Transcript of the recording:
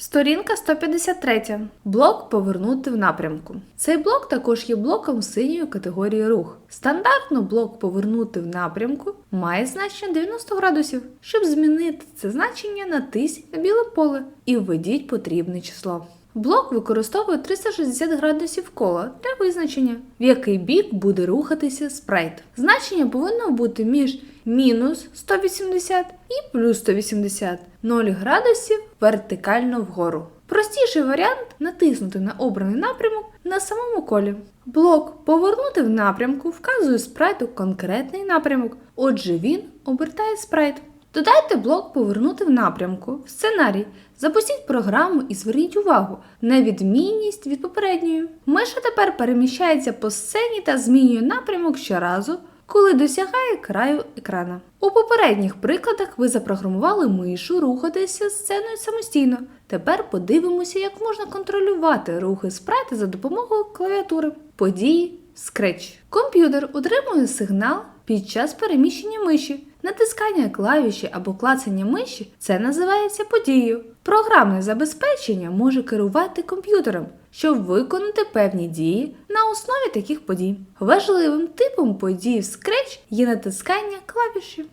Сторінка 153. Блок повернути в напрямку. Цей блок також є блоком синьої категорії рух. Стандартно блок повернути в напрямку має значення 90 градусів. Щоб змінити це значення, натисніть на біле поле і введіть потрібне число. Блок використовує 360 градусів кола для визначення, в який бік буде рухатися спрайт. Значення повинно бути між мінус 180 і плюс 180 0 градусів вертикально вгору. Простіший варіант натиснути на обраний напрямок на самому колі. Блок повернути в напрямку вказує спрайту конкретний напрямок, отже він обертає спрайт. Додайте блок повернути в напрямку в сценарій. Запустіть програму і зверніть увагу на відмінність від попередньої. Миша тепер переміщається по сцені та змінює напрямок щоразу, коли досягає краю екрана. У попередніх прикладах ви запрограмували мишу рухатися сценою самостійно. Тепер подивимося, як можна контролювати рухи спрайта за допомогою клавіатури. Події Scratch. Комп'ютер отримує сигнал під час переміщення миші. Натискання клавіші або клацання миші це називається подією. Програмне забезпечення може керувати комп'ютером, щоб виконати певні дії на основі таких подій. Важливим типом подій в Scratch є натискання клавіші.